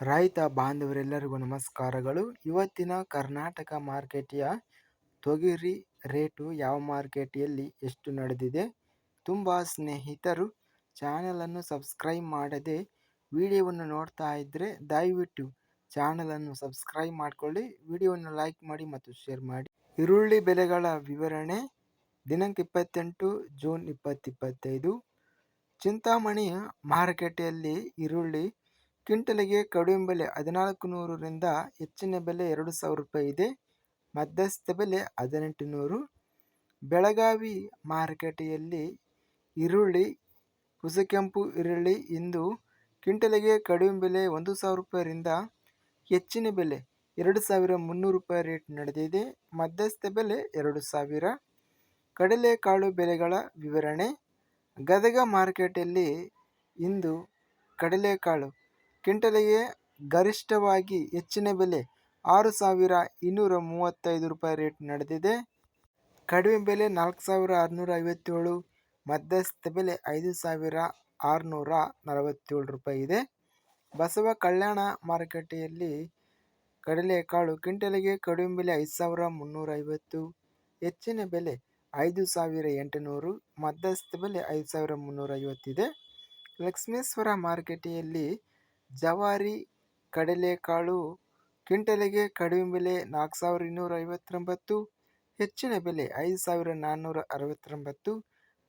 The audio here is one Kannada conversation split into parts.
ರೈತ ಬಾಂಧವರೆಲ್ಲರಿಗೂ ನಮಸ್ಕಾರಗಳು. ಇವತ್ತಿನ ಕರ್ನಾಟಕ ಮಾರ್ಕೆಟಿಯ ತೊಗರಿ ರೇಟು ಯಾವ ಮಾರ್ಕೆಟಿಯಲ್ಲಿ ಎಷ್ಟು ನಡೆದಿದೆ? ತುಂಬ ಸ್ನೇಹಿತರು ಚಾನಲನ್ನು ಸಬ್ಸ್ಕ್ರೈಬ್ ಮಾಡದೆ ವಿಡಿಯೋವನ್ನು ನೋಡ್ತಾ ಇದ್ದರೆ ದಯವಿಟ್ಟು ಚಾನಲನ್ನು ಸಬ್ಸ್ಕ್ರೈಬ್ ಮಾಡಿಕೊಳ್ಳಿ, ವಿಡಿಯೋವನ್ನು ಲೈಕ್ ಮಾಡಿ ಮತ್ತು ಶೇರ್ ಮಾಡಿ. ಈರುಳ್ಳಿ ಬೆಲೆಗಳ ವಿವರಣೆ, ದಿನಾಂಕ ಇಪ್ಪತ್ತೆಂಟು ಜೂನ್ ಇಪ್ಪತ್ತಿಪ್ಪತ್ತೈದು ಚಿಂತಾಮಣಿ ಮಾರುಕಟ್ಟೆಯಲ್ಲಿ ಈರುಳ್ಳಿ ಕ್ವಿಂಟಲಿಗೆ ಕಡಿಮೆ ಬೆಲೆ ಹದಿನಾಲ್ಕು ನೂರರಿಂದ ಹೆಚ್ಚಿನ ಬೆಲೆ ಎರಡು ಸಾವಿರ ರೂಪಾಯಿ ಇದೆ. ಮಧ್ಯಸ್ಥ ಬೆಲೆ ಹದಿನೆಂಟು ನೂರು ಬೆಳಗಾವಿ ಮಾರುಕಟ್ಟೆಯಲ್ಲಿ ಈರುಳ್ಳಿ, ಹುಸಕೆಂಪು ಈರುಳ್ಳಿ ಇಂದು ಕ್ವಿಂಟಲಿಗೆ ಕಡಿಮೆ ಬೆಲೆ ಒಂದು ಸಾವಿರ ರೂಪಾಯಿಯಿಂದ ಹೆಚ್ಚಿನ ಬೆಲೆ ಎರಡು ಸಾವಿರ ಮುನ್ನೂರು ರೂಪಾಯಿ ರೇಟ್ ನಡೆದಿದೆ. ಮಧ್ಯಸ್ಥ ಬೆಲೆ ಎರಡು ಸಾವಿರ. ಕಡಲೆಕಾಳು ಬೆಲೆಗಳ ವಿವರಣೆ. ಗದಗ ಮಾರುಕಟ್ಟೆಯಲ್ಲಿ ಇಂದು ಕಡಲೆಕಾಳು ಕ್ವಿಂಟಲಿಗೆ ಗರಿಷ್ಠವಾಗಿ ಹೆಚ್ಚಿನ ಬೆಲೆ ಆರು ಸಾವಿರ ಇನ್ನೂರ ಮೂವತ್ತೈದು ರೂಪಾಯಿ ರೇಟ್ ನಡೆದಿದೆ. ಕಡಿಮೆ ಬೆಲೆ ನಾಲ್ಕು ಸಾವಿರ ಆರುನೂರ ಐವತ್ತೇಳು, ಮಧ್ಯಸ್ಥ ಬೆಲೆ ಐದು ಸಾವಿರ ಆರುನೂರ ನಲವತ್ತೇಳು ರೂಪಾಯಿ ಇದೆ. ಬಸವ ಕಲ್ಯಾಣ ಮಾರುಕಟ್ಟೆಯಲ್ಲಿ ಕಡಲೆಕಾಳು ಕ್ವಿಂಟಲಿಗೆ ಕಡಿಮೆ ಬೆಲೆ ಐದು ಸಾವಿರ ಮುನ್ನೂರ ಐವತ್ತು, ಹೆಚ್ಚಿನ ಬೆಲೆ ಐದು ಸಾವಿರ ಎಂಟುನೂರು, ಮಧ್ಯಸ್ಥ ಬೆಲೆ ಐದು ಸಾವಿರ ಮುನ್ನೂರ ಐವತ್ತಿದೆ ಲಕ್ಷ್ಮೇಶ್ವರ ಮಾರುಕಟ್ಟೆಯಲ್ಲಿ ಜವಾರಿ ಕಡಲೆಕಾಳು ಕ್ವಿಂಟಲಿಗೆ ಕಡಿಮೆ ಬೆಲೆ ನಾಲ್ಕು ಸಾವಿರ ಇನ್ನೂರ ಐವತ್ತೊಂಬತ್ತು ಹೆಚ್ಚಿನ ಬೆಲೆ ಐದು ಸಾವಿರ ನಾನ್ನೂರ ಅರವತ್ತೊಂಬತ್ತು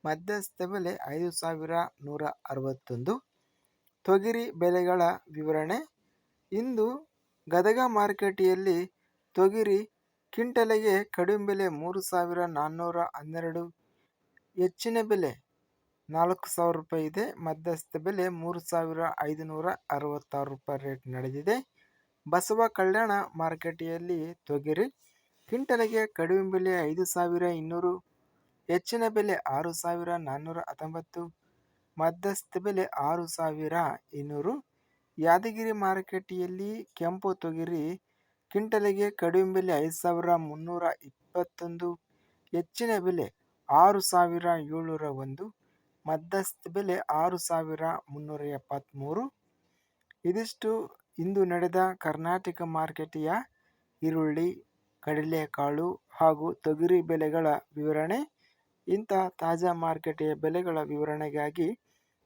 ಮಧ್ಯಸ್ಥ ಬೆಲೆ ಐದು ಸಾವಿರ ನೂರ ಅರವತ್ತೊಂದು ತೊಗರಿ ಬೆಲೆಗಳ ವಿವರಣೆ. ಇಂದು ಗದಗ ಮಾರುಕಟ್ಟೆಯಲ್ಲಿ ತೊಗರಿ ಕ್ವಿಂಟಲಿಗೆ ಕಡಿಮೆ ಬೆಲೆ ಮೂರು ಸಾವಿರ ನಾನ್ನೂರ ಹನ್ನೆರಡು ಹೆಚ್ಚಿನ ಬೆಲೆ ನಾಲ್ಕು ಸಾವಿರ ರೂಪಾಯಿ ಇದೆ. ಮಧ್ಯಸ್ಥ ಬೆಲೆ ಮೂರು ಸಾವಿರ ಐದುನೂರ ಅರವತ್ತಾರು ರೂಪಾಯಿ ರೇಟ್ ನಡೆದಿದೆ. ಬಸವ ಕಲ್ಯಾಣ ಮಾರುಕಟ್ಟೆಯಲ್ಲಿ ತೊಗರಿ, ಕ್ವಿಂಟಲಿಗೆ ಕಡಿಮೆ ಬೆಲೆ ಐದು ಸಾವಿರ ಇನ್ನೂರು, ಹೆಚ್ಚಿನ ಬೆಲೆ ಆರು ಸಾವಿರ ನಾನ್ನೂರ ಹತ್ತೊಂಬತ್ತು ಮಧ್ಯಸ್ಥ ಬೆಲೆ ಆರು ಸಾವಿರ ಇನ್ನೂರು. ಯಾದಗಿರಿ ಮಾರುಕಟ್ಟೆಯಲ್ಲಿ ಕೆಂಪು ತೊಗರಿ, ಕ್ವಿಂಟಲಿಗೆ ಕಡಿಮೆ ಬೆಲೆ ಐದು ಸಾವಿರ ಮುನ್ನೂರ ಇಪ್ಪತ್ತೊಂದು, ಹೆಚ್ಚಿನ ಬೆಲೆ ಆರು ಸಾವಿರ ಏಳ್ನೂರ ಒಂದು ಮಧ್ಯಸ್ಥ ಬೆಲೆ ಆರು ಸಾವಿರ ಮುನ್ನೂರ ಎಪ್ಪತ್ತ್ಮೂರು ಇದಿಷ್ಟು ಇಂದು ನಡೆದ ಕರ್ನಾಟಕ ಮಾರ್ಕೆಟಿಯ ಈರುಳ್ಳಿ, ಕಡಲೆಕಾಳು ಹಾಗೂ ತೊಗರಿ ಬೆಲೆಗಳ ವಿವರಣೆ. ಇಂಥ ತಾಜಾ ಮಾರ್ಕೆಟಿಯ ಬೆಲೆಗಳ ವಿವರಣೆಗಾಗಿ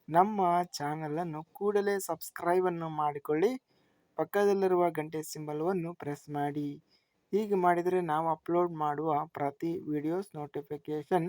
ನಮ್ಮ ಚಾನಲನ್ನು ಕೂಡಲೇ ಸಬ್ಸ್ಕ್ರೈಬನ್ನು ಮಾಡಿಕೊಳ್ಳಿ. ಪಕ್ಕದಲ್ಲಿರುವ ಗಂಟೆ ಸಿಂಬಲವನ್ನು ಪ್ರೆಸ್ ಮಾಡಿ. ಹೀಗೆ ಮಾಡಿದರೆ ನಾವು ಅಪ್ಲೋಡ್ ಮಾಡುವ ಪ್ರತಿ ವಿಡಿಯೋಸ್ ನೋಟಿಫಿಕೇಷನ್